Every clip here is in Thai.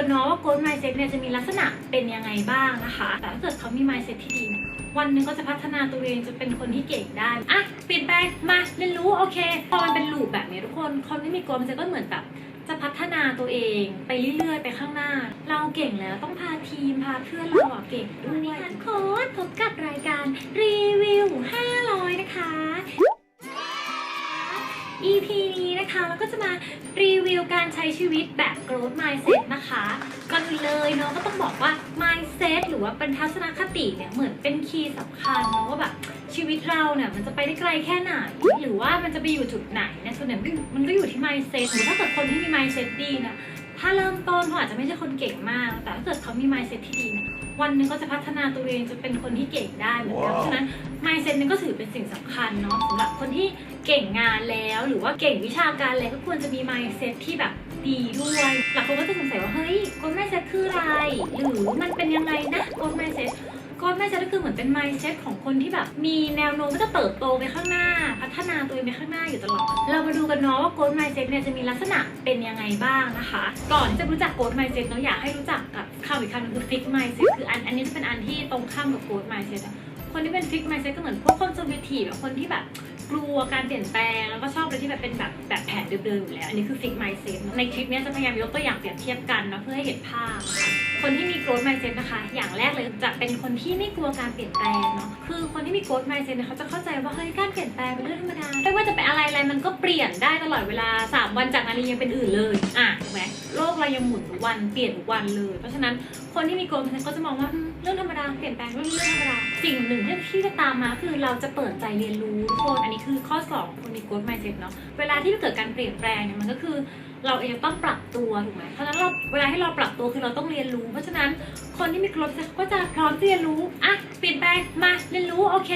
กันเนาะว่า growth mindset เนี่ยจะมีลักษณะเป็นยังไงบ้างนะคะ แต่ถ้าเกิดเขามี mindset ที่ดีเนี่ยวันหนึ่งก็จะพัฒนาตัวเองจะเป็นคนที่เก่งได้อะเปลี่ยนแปลงมาเรียนรู้โอเค พอมันเป็นลูปแบบนี้ทุกคนคนที่มี growth mindset ก็เหมือนแบบจะพัฒนาตัวเองไปเรื่อยๆ ไปข้างหน้า เราเก่งแล้วต้องพาทีมพาเพื่อนเราอะเก่งด้วยทุกคนพบกับรายการรีวิว500 นะคะ EP นี้นะคะเราก็จะมารีวิวการใช้ชีวิตแบบ growth mindset นะคะก่อนอื่นเลยเนาะก็ต้องบอกว่า mindset หรือว่าเป็นทัศนคติเนี่ยเหมือนเป็นคีย์สำคัญเนอะว่าแบบชีวิตเราเนี่ยมันจะไปได้ไกลแค่ไหน หรือว่ามันจะไปอยู่จุดไหนเนี่ยส่วนใหญ่มันก็อยู่มันก็อยู่ที่ mindset หรือถ้าเกิดคนที่มี mindset ดีเนี่ยถ้าเริ่มต้นเขาอาจจะไม่ใช่คนเก่งมาก แต่ถ้าเกิดเขามี mindset ที่ดีเวันหนึ่งก็จะพัฒนาตัวเองจะเป็นคนที่เก่งได้เหมือนกันเพราะฉะนั้น mindset นี่ก็ถือเป็นสิ่งสำคัญเนาะสำหรับคนที่เก่งงานแล้ว หรือว่าเก่งวิชาการแล้วก็ควรจะมี mindset ที่แบบดีด้วย หลายคนก็จะสงสัยว่าเฮ้ย growth mindset คืออะไร หรือมันเป็นยังไงนะ growth mindset growth mindset ก็คือเหมือนเป็น mindset ของคนที่แบบมีแนวโน้มว่าจะเติบโตไปข้างหน้า พัฒนาตัวเองไปข้างหน้าอยู่ตลอด เรามาดูกันเนาะว่า growth mindset เนี่ยจะมีลักษณะเป็นยังไงบ้างนะคะ ก่อนที่จะรู้จัก growth mindset เนาะอยากให้รู้จักกับ คำอีกคำหนึงคือ fix mindset คืออันอันนี้จะเป็นอันที่ตรงข้ามกับ growth mindset คนที่เป็นฟิก mindset ก็เหมือนพวกคนเซอร์เวทีฟแบบคนที่แบบกลัวการเปลี่ยนแปลงแล้วก็ชอบอะไรที่แบบเป็นแบบแบบแผนเดิมๆอยู่แล้ว อันนี้คือฟิก mindset ในคลิปนี้จะพยายามยกตัวอย่างเปรียบเทียบกันนะเพื่อให้เห็นภาพ คนที่มี growth mindset นะคะ อย่างแรกเลยจะเป็นคนที่ไม่กลัวการเปลี่ยนแปลงเนาะคือคนที่มี growth mindset เขาจะเข้าใจว่าเฮ้ยการเปลี่ยนแปลงเป็นเรื่องธรรมดาไม่ว่าจะเป็นอะไรอะไรมันก็เลี่ยนได้ตลอดเวลา 3 วันจากนาฬิกายังเป็นอื่นเลย อะถูกไหมโลกเรายังหมุนทุกวันเปลี่ยนทุกวันเลย เพราะฉะนั้นคนที่มีโกลมันก็จะมองว่าเรื่องธรรมดาเปลี่ยนแปลงเรื่องเรื่องธรรมดาสิ่งหนึ่งที่ที่จะตามมาคือเราจะเปิดใจเรียนรู้ทุกคนอันนี้คือข้อ2ของคนมีโกล mindset เนาะเวลาที่เกิดการเปลี่ยนแปลงเนี่ยมันก็คือเราเองต้องปรับตัวถูกไหมเพราะฉะนั้นเราเวลาที่เราปรับตัวคือเราต้องเรียนรู้ เพราะฉะนั้นคนที่มีโกลุ่มก็จะพร้อมที่เรียนรู้อะเปลี่ยนแปลงมาเรียนรู้โอเค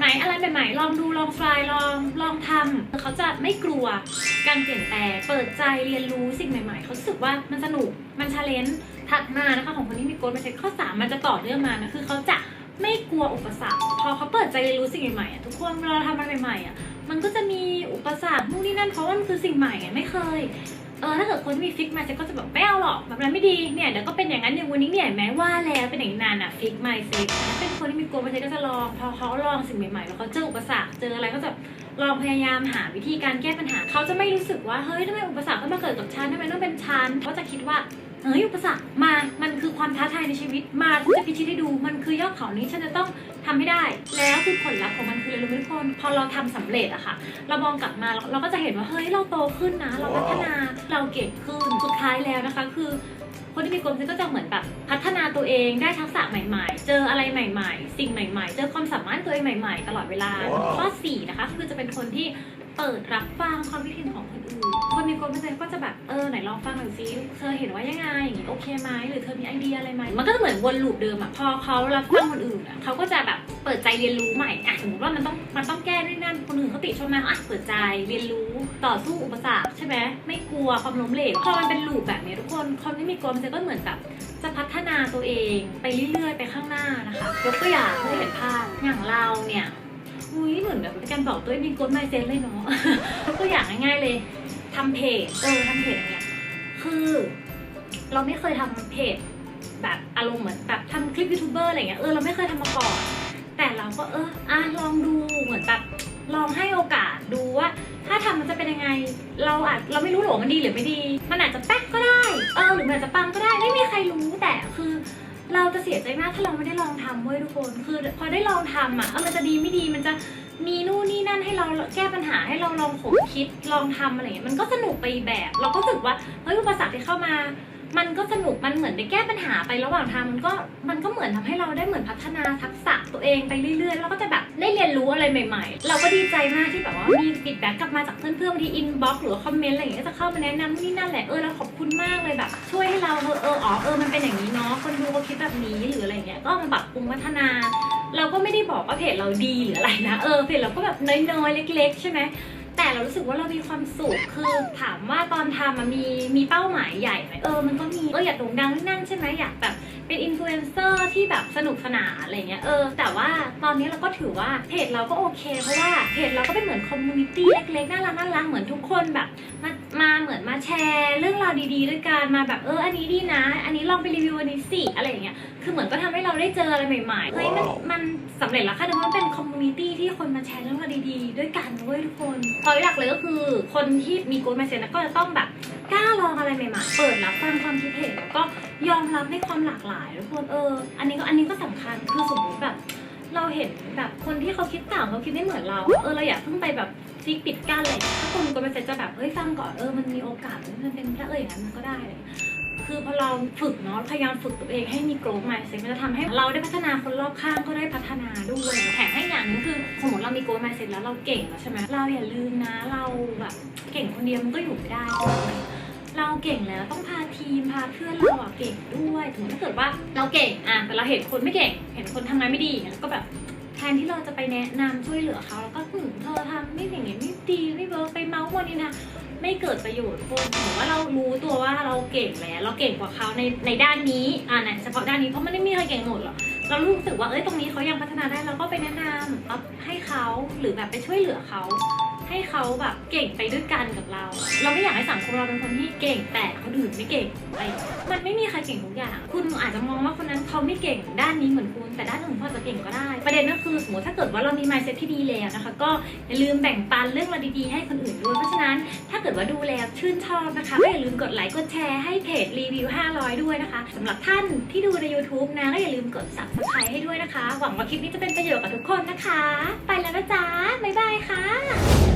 หนอะไรใหม่ๆลองดูลองทรายลองลองทำเขาจะไม่กลัวการเปลี่ยนแปลงเปิดใจเรียนรู้สิ่งใหม่ ๆ เขาสึกว่ามันสนุกมันชาเลนจ์ถัดมานะคะของคนที่มีโกลไม่ใช่ข้อสามมันจะต่อเนื่องมานะคือเขาจะไม่กลัวอุปสรรค พอเขาเปิดใจเรียนรู้สิ่งใหม่ๆอะทุกคนเวลาเราทำอะไรใหม่ๆอะมันก็จะมีอุปสรรคนู่นนี่นั่นเพราะว่ามันคือสิ่งใหม่อะไม่เคย เออถ้าเกิดคนที่มีฟิกมาเซ็ตก็จะแบบไม่เอาหรอกแบบนั้นไม่ดีเนี่ยเดี๋ยวก็เป็นอย่างนั้นอย่างวันนี้เนี่ยแม้ว่าแล้วเป็นอย่างนานอะฟิกมาเซ็ตเป็นคนที่มีโกลมาเซ็ตก็จะลองพอเขาลองสิ่งใหม่ๆแล้วเขาเจออุปสรรคเจออะไรก็จะลองพยายามหาวิธีการแก้ปัญหา เขาจะไม่รู้สึกว่าเฮ้ยทำไมอุปสรรคต้องมาเกิดกับฉันทำไมต้องเป็นฉันเขาจะคิดว่า เฮ้ยอุปสรรคมา มันคือความท้าทายในชีวิต มาฉันจะพิชิตให้ดู มันคือยอดเขานี้ฉันจะต้องทำให้ได้ แล้วคือผลลัพธ์ของมันคืออะไรรู้ไหมทุกคน พอเราทำสำเร็จอะค่ะ เรามองกลับมาเราเราก็จะเห็นว่า เฮ้ย เราโตขึ้นนะ เราพัฒนา เราเก่งขึ้น สุดท้ายแล้วนะคะ คือ คนที่มีกลมก็จะเหมือนแบบพัฒนาตัวเองได้ทักษะใหม่ ๆ เจออะไรใหม่ ๆ สิ่งใหม่ ๆ เจอความสามารถตัวเองใหม่ ๆ ตลอดเวลาข้อ4นะคะคือจะเป็นคนที่เปิดรับฟังความคิดเห็นของคนอื่น คนมีกลมก็จะแบบเออไหนลองฟังหน่อยซิเธอเห็นว่ายังไงอย่างนี้โอเคไหมหรือเธอมีไอเดียอะไรไหมมันก็จะเหมือนวนลูปเดิมอะพอเขารับฟังคนอื่นอะเขาก็จะแบบเปิดใจเรียนรู้ใหม่อะสมมติว่ามันต้องมันต้องแก้ด้วยนั่นคนอื่นเขาติชมมาอะเปิดใจเรียนรู้ต่อสู้อุปสรรคใช่ไหมไม่กลัวความล้มเหลวพอมันเป็นลูปแบบนี้ทุกคนคนที่มีกลมันจะก็เหมือนแบบจะพัฒนาตัวเองไปเรื่อยๆ ไปข้างหน้านะคะยกตัวอย่างเพื่เห็นภาพอย่างเราเนี่ยอุ้ยเหมือนแบบเป็นการบอกตัวเองมีกลไมเซนเลยเนาะยกตัวอย่างง่ายๆเลยทำเพจเออทำเพจอย่างเงี้ยคือเราไม่เคยทำเพจแบบอารมณ์เหมือนแบบทำคลิปยูทูบเบอร์อะไรเงี้ยเออเราไม่เคยทำมาก่อน แต่เราก็เอออะลองดูเหมือนแบบลองให้โอกาสดูว่า ถ้าทำมันจะเป็นยังไง เราอาจเราไม่รู้หรอกมันดีหรือไม่ดี มันอาจจะแป๊กก็ได้ เออหรือมันอาจจะปังก็ได้ไม่มีใครรู้แต่คือ เราจะเสียใจมากถ้าเราไม่ได้ลองทำเว้ยทุกคนคือ พอได้ลองทำอะเออมันจะดีไม่ดีมันจะมีนู่นนี่นั่นให้เราแก้ปัญหาให้เราลองขบคิดลองทำอะไรเงี้ยมันก็สนุกไปแบบ เราก็รู้สึกว่าเฮ้ยอุปสรรคที่เข้ามา มันก็สนุกมันเหมือนได้แก้ปัญหาไประหว่างทางมันก็มันก็เหมือนทำให้เราได้เหมือนพัฒนาทักษะตัวเองไปเรื่อยๆแล้วก็จะแบบได้เรียนรู้อะไรใหม่ ๆ เราก็ดีใจมากที่แบบว่ามีฟีดแบ็กกลับมาจากเพื่อนๆบางทีอินบ็อกหรือคอมเมนต์อะไรอย่างเงี้ยจะเข้ามาแนะนำนู่นนี่นั่นแหละเออเราขอบคุณมากเลยแบบ ช่วยให้เราเออเอออ๋อเออมันเป็นอย่างนี้เนาะคนดูเขาคิดแบบนี้หรืออะไรเงี้ยก็มาปรับปรุงพัฒนาเราก็ไม่ได้บอกว่าเพจเราดีหรืออะไรนะเออเพจเราก็แบบน้อยๆเล็ก ๆ ใช่ไหม แต่เรารู้สึกว่าเรามีความสุขคือถามว่าตอนทำมันมีมีเป้าหมายใหญ่ไหมเออมันก็มีเอออยากโด่งดังนั่นใช่ไหมอยากแบบ เป็นอินฟลูเอนเซอร์ที่แบบสนุกสนานอะไรเงี้ยเออแต่ว่าตอนนี้เราก็ถือว่าเพจเราก็โอเค เพราะว่าเพจเราก็เป็นเหมือนคอมมูนิตี้เล็กๆน่ารักน่ารักเหมือนทุกคนแบบมามาเหมือนมาแชร์เรื่องราวดีๆ ด้วยกันมาแบบเอออันนี้ดีนะ อันนี้ลองไปรีวิวอันนี้สิอะไรอย่างเงี้ยคือเหมือนก็ทำให้เราได้เจออะไรใหม่ๆเฮ้ยมันมันสำเร็จแล้วค่ะแต่ว่าเป็นคอมมูนิตี้ที่คนมาแชร์เรื่องราวดีๆ ด้วยกันเว้ยทุกคนพอยหลักเลยก็คือคนที่มีโกลด์มาเซ็นก็จะต้องแบบกล้าลองอะไรใหม่ๆ เปิดรับฟังความคิดเห็นแล้วก็ ยอมรับในความหลากหลายทุกคนเออ อันนี้ก็อันนี้ก็สำคัญคือสมมติแบบ เราเห็นแบบคนที่เขาคิดต่างเขาคิดไม่เหมือนเราเออเราอยากเพิ่งไปแบบฟิกปิดกั้นอะไรอย่างเลยถ้าคนก็ไปเซ็ตจะแบบเฮ้ยฟังก่อนเออมันมีโอกาสมันเป็นแค่เอออย่างนั้นมันก็ได้เลยคือพอเราฝึกเนาะพยายามฝึกตัวเองให้มีโกรธใหม่เซ็ตมันจะทำให้เราได้พัฒนาคนรอบข้างก็ได้พัฒนาด้วยแถมให้อย่างนึงคือสมมติเรามีโกรธใหม่เซ็ตแล้วเราเก่งแล้วใช่ไหมเราอย่าลืมนะเราแบบเก่งคนเดียวมันก็อยู่ไม่ได้ เราเก่งแล้วต้องพาทีมพาเพื่อนเราอะเก่งด้วยถึงถ้าเกิดว่าเราเก่งอะแต่เราเห็นคนไม่เก่ง เห็นคนทำงานไม่ดีอย่างก็แบบแทนที่เราจะไปแนะนำช่วยเหลือเขาแล้วก็หึเธอทำไม่อย่างงี้ไม่ดีไม่เวิร์กไปเมาส์วันนี้นะไม่เกิดประโยชน์คนถือว่าเรารู้ตัวว่าเราเก่งแล้วเราเก่งกว่าเขาในในด้านนี้อ่านะเฉพาะด้านนี้เพราะมันไม่มีใครเก่งหมดหรอกเรารู้สึกว่าเอ้ยตรงนี้เขายังพัฒนาได้เราก็ไปแนะนำอัพให้เขาหรือแบบไปช่วยเหลือเขา ให้เขาแบบเก่งไปด้วยกันกับเรา เราไม่อยากให้สังคมเราเป็นคนที่เก่งแต่คนอื่นไม่เก่งไรมันไม่มีใครเก่งทุกอย่าง คุณอาจจะมองว่าคนนั้นเขาไม่เก่งด้านนี้เหมือนคุณ แต่ด้านอื่นเขาจจะเก่งก็ได้ ประเด็นก็คือสมมติถ้าเกิดว่าเรามี mindset ที่ดีแล้วนะคะ ก็อย่าลืมแบ่งปันเรื่องราวดีๆให้คนอื่นด้วย เพราะฉะนั้นถ้าเกิดว่าดูแล้วชื่นชอบนะคะก็อย่าลืมกดไลค์กดแชร์ให้เพจรีวิว 500 ด้วยนะคะสำหรับท่านที่ดูใน YouTube นะก็อย่าลืมกด subscribe ให้ด้วยนะคะ หวังว่าคลิปนี้จะเป็นประโยชน์กับทุกคนนะคะ ไปแล้วนะจ๊ะบ๊ายบายค่ะ